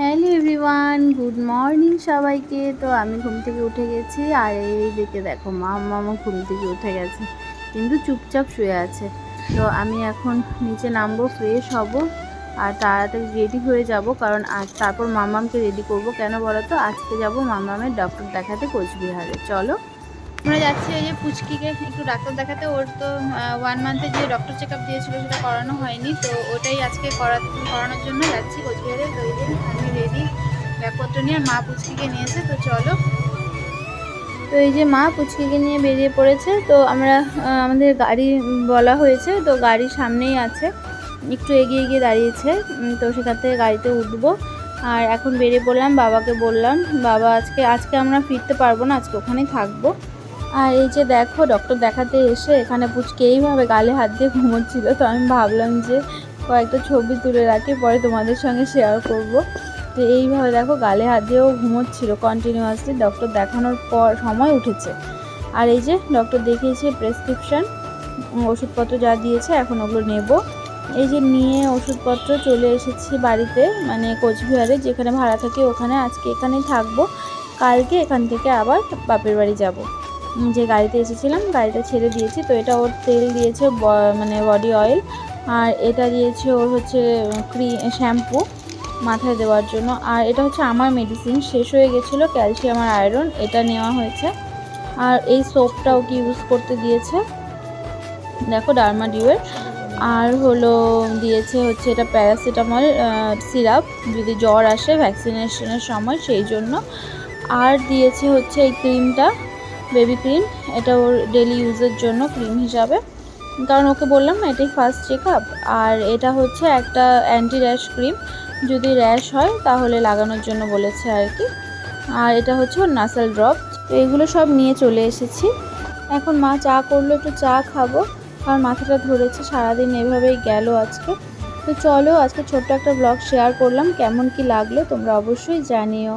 Hello everyone, good morning সবাইকে। তো আমি ঘুম থেকে উঠে গেছি আর এই দিকে দেখো মা মামা ঘুম থেকে উঠে গেছে, কিন্তু চুপচাপ শুয়ে আছে। তো আমি এখন নিচে নামবো ফ্রেশ হব আর তাড়াতাড়ি রেডি হয়ে যাব, কারণ আজ তারপর মামামকে রেডি করব। কেন বলো তো? আজকে যাব মামামের ডক্টর দেখাতে কোচবিহারে। চলো। আমরা যাচ্ছি ওই যে পুচকিকে একটু ডাক্তার দেখাতে। ওর তো ওয়ান মান্থের যে ডক্টর চেক আপ দিয়েছিল সেটা করানো হয়নি, তো ওটাই আজকে করা করানোর জন্য যাচ্ছি কোচবিহারে। তো রেডি ব্যাগপত্র নিয়ে মা পুচকিকে নিয়েছে তো চলো। তো এই যে মা পুচকিকে নিয়ে বেরিয়ে পড়েছে, তো আমরা আমাদের গাড়ি বলা হয়েছে, তো গাড়ি সামনেই আছে। একটু এগিয়ে গিয়ে দাঁড়িয়েছে তো সেখান থেকে গাড়িতে উঠবো। আর এখন বেরিয়ে পড়লাম, বাবাকে বললাম, বাবা, আজকে আজকে আমরা ফিরতে পারব না, আজকে ওখানেই থাকব। আর এই যে দেখো ডক্টর দেখাতে এসে এখানে পুচকে এইভাবে গালে হাত দিয়ে ঘুমোচ্ছিল, তো আমি ভাবলাম যে কয়েকটা ছবি তুলে রাখি, পরে তোমাদের সঙ্গে শেয়ার করব। তো এইভাবে দেখো গালে হাত দিয়েও ঘুমোচ্ছিল কন্টিনিউয়াসলি ডক্টর দেখানোর পর সময় উঠেছে। আর এই যে ডক্টর দেখিয়েছে প্রেসক্রিপশন ওষুধপত্র যা দিয়েছে এখন ওগুলো নেব। এই যে নিয়ে ওষুধপত্র চলে এসেছি বাড়িতে মানে কোচবিহারে, যেখানে ভাড়া থাকে ওখানে, আজকে এখানেই থাকব। কালকে এখান থেকে আবার বাপের বাড়ি যাব। যে গাড়িতে এসেছিলাম, গাড়িটা ছেড়ে দিয়েছি, তো এটা ওর তেল দিয়েছে মানে বডি অয়েল আর এটা দিয়েছে ওর হচ্ছে ক্রি শ্যাম্পু মাথায় দেওয়ার জন্য। আর এটা হচ্ছে আমার মেডিসিন শেষ হয়ে গেছিল ক্যালসিয়াম আর আয়রন এটা নেওয়া হয়েছে। আর এই সোপটাও ওকে ইউজ করতে দিয়েছে? দেখো ডার্মাডিউয়ের আর হলো দিয়েছে হচ্ছে এটা প্যারাসিটামল সিরাপ যদি জ্বর আসে ভ্যাকসিনেশনের সময় সেই জন্য। আর দিয়েছে হচ্ছে এই ক্রিমটা বেবি ক্রিম এটা ওর ডেলি ইউজের জন্য ক্রিম হিসাবে। কারণ ওকে বললাম না, এটাই ফার্স্ট চেক আপ আর এটা হচ্ছে একটা অ্যান্টি র্যাশ ক্রিম যদি র্যাশ হয় তাহলে লাগানোর জন্য বলেছে আর কি। আর এটা হচ্ছে ওর নাসাল ড্রপ তো এগুলো সব নিয়ে চলে এসেছি। এখন মা চা করল, একটু চা খাব, কারণ মাথাটা ধরেছে, সারাদিন এভাবেই গেল আজকে। তো চলো, আজকে ছোট্ট একটা ব্লগ শেয়ার করলাম, কেমন কি লাগল তোমরা অবশ্যই জানিও।